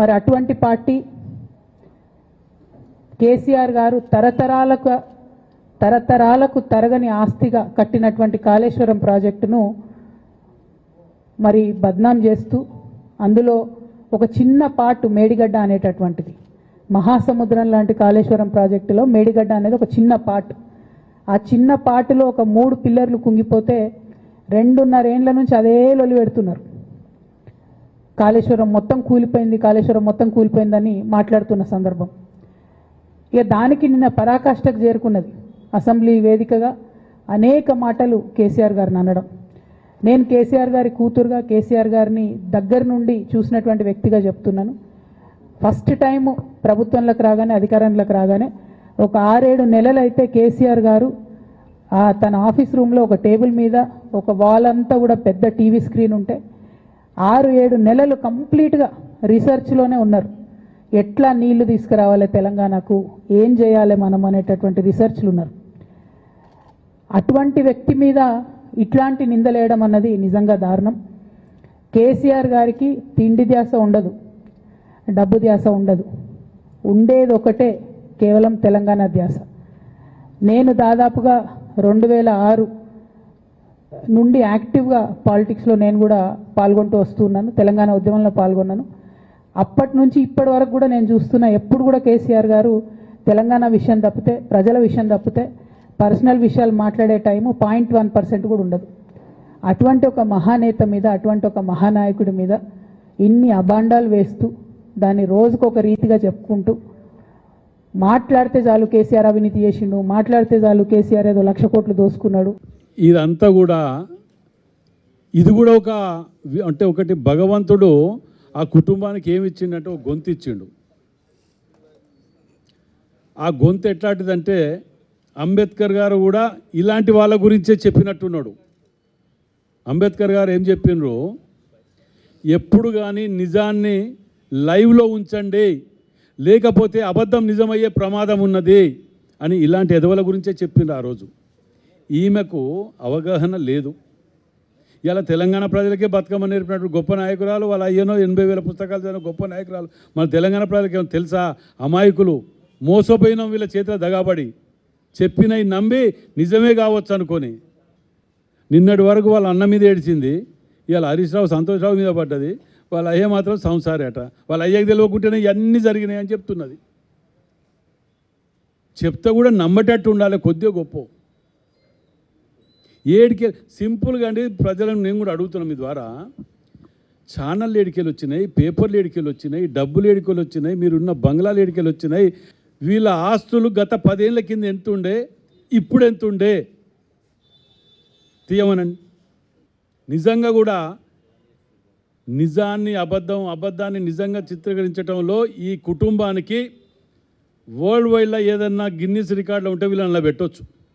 మరి అటువంటి పార్టీ కేసీఆర్ గారు తరతరాలకు తరతరాలకు తరగని ఆస్తిగా కట్టినటువంటి కాళేశ్వరం ప్రాజెక్టును మరి బద్నాం చేస్తూ అందులో ఒక చిన్న పార్ట్ మేడిగడ్డ అనేటటువంటిది. మహాసముద్రం లాంటి కాళేశ్వరం ప్రాజెక్టులో మేడిగడ్డ అనేది ఒక చిన్న పార్ట్. ఆ చిన్న పార్టులో ఒక మూడు పిల్లర్లు కుంగిపోతే రెండున్నరేండ్ల నుంచి అదే లొలి పెడుతున్నారు. కాళేశ్వరం మొత్తం కూలిపోయింది కాళేశ్వరం మొత్తం కూలిపోయిందని మాట్లాడుతున్న సందర్భం. ఇక దానికి నిన్న పరాకాష్ఠకు చేరుకున్నది అసెంబ్లీ వేదికగా అనేక మాటలు కేసీఆర్ గారిని అనడం. నేను కేసీఆర్ గారి కూతురుగా కేసీఆర్ గారిని దగ్గర నుండి చూసినటువంటి వ్యక్తిగా చెప్తున్నాను. ఫస్ట్ టైం ప్రభుత్వంలోకి రాగానే అధికారంలోకి రాగానే ఒక ఆరేడు నెలలు అయితే కేసీఆర్ గారు తన ఆఫీస్ రూమ్లో ఒక టేబుల్ మీద ఒక వాల్ అంతా కూడా పెద్ద టీవీ స్క్రీన్ ఉంటే ఆరు ఏడు నెలలు కంప్లీట్గా రీసెర్చ్లోనే ఉన్నారు. ఎట్లా నీళ్ళు తీసుకురావాలి తెలంగాణకు? ఏం చేయాలి మనం అనేటటువంటి రీసెర్చ్లు ఉన్నారు అటువంటి వ్యక్తి మీద ఇట్లాంటి నిందలేయడం అన్నది నిజంగా దారుణం. కేసీఆర్ గారికి తిండి ధ్యాస ఉండదు డబ్బు ధ్యాస ఉండదు. ఉండేది ఒకటే కేవలం తెలంగాణ ధ్యాస. నేను దాదాపుగా రెండు వేల ఆరు నుండి యాక్టివ్గా పాలిటిక్స్లో నేను కూడా పాల్గొంటూ వస్తున్నాను. తెలంగాణ ఉద్యమంలో పాల్గొన్నాను. అప్పటి నుంచి ఇప్పటి వరకు కూడా నేను చూస్తున్నా ఎప్పుడు కూడా కేసీఆర్ గారు తెలంగాణ విషయం తప్పితే ప్రజల విషయం తప్పితే పర్సనల్ విషయాలు మాట్లాడే టైము పాయింట్ వన్ పర్సెంట్ కూడా ఉండదు. అటువంటి ఒక మహానేత మీద అటువంటి ఒక మహానాయకుడి మీద ఇన్ని అబాండాలు వేస్తూ దాన్ని రోజుకొక రీతిగా చెప్పుకుంటూ మాట్లాడితే చాలు కేసీఆర్ అవినీతి చేసిండు మాట్లాడితే చాలు కేసీఆర్ ఏదో లక్ష కోట్లు దోసుకున్నాడు. ఇదంతా కూడా ఇది కూడా ఒక అంటే ఒకటి భగవంతుడు ఆ కుటుంబానికి ఏమి ఇచ్చిండంటే ఒక గొంతు ఇచ్చిండు. ఆ గొంతు ఎట్లాంటిదంటే అంబేద్కర్ గారు కూడా ఇలాంటి వాళ్ళ గురించే చెప్పినట్టున్నాడు. అంబేద్కర్ గారు ఏం చెప్పిండ్రు? ఎప్పుడు కానీ నిజాన్ని లైవ్లో ఉంచండి లేకపోతే అబద్ధం నిజమయ్యే ప్రమాదం ఉన్నది అని ఇలాంటి ఎదవల గురించే చెప్పిండ్రు ఆ రోజు. ఈమెకు అవగాహన లేదు. ఇలా తెలంగాణ ప్రజలకే బతుకమ్మ నేర్పినట్టు గొప్ప నాయకురాలు వాళ్ళ అయ్యనో ఎనభై వేల పుస్తకాలు చదివిన గొప్ప నాయకురాలు. మన తెలంగాణ ప్రజలకి ఏమో తెలుసా? అమాయకులు మోసపోయినాం వీళ్ళ చేతిలో దగాబడి చెప్పినవి నమ్మి నిజమే కావచ్చు అనుకొని. నిన్నటి వరకు వాళ్ళ అన్న మీద ఏడిచింది. ఇవాళ హరీష్ రావు సంతోష్రావు మీద పడ్డది. వాళ్ళ అయ్య మాత్రం సంసారేట. వాళ్ళ అయ్యకి తెలియకుంటేనే ఇవన్నీ జరిగినాయి అని చెప్తున్నది. చెప్తే కూడా నమ్మటట్టు ఉండాలి కొద్దిగా గొప్ప. ఏడికే సింపుల్గా అండి ప్రజలను నేను కూడా అడుగుతున్నాం మీ ద్వారా. ఛానల్ ఏడికెళ్ళి వచ్చినాయి పేపర్లు ఏడికెళ్ళి వచ్చినాయి డబ్బులు ఏడికెళ్ళి వచ్చినాయి మీరున్న బంగ్లాలు ఏడికెళ్ళి వచ్చినాయి. వీళ్ళ ఆస్తులు గత పదేళ్ళ కింద ఎంత ఉండే ఇప్పుడు ఎంత ఉండే తీయమనండి. నిజంగా కూడా నిజాన్ని అబద్ధం అబద్ధాన్ని నిజంగా చిత్రీకరించడంలో ఈ కుటుంబానికి వరల్డ్ వైడ్లో ఏదన్నా గిన్నీస్ రికార్డులు ఉంటే వీళ్ళని అలా పెట్టొచ్చు.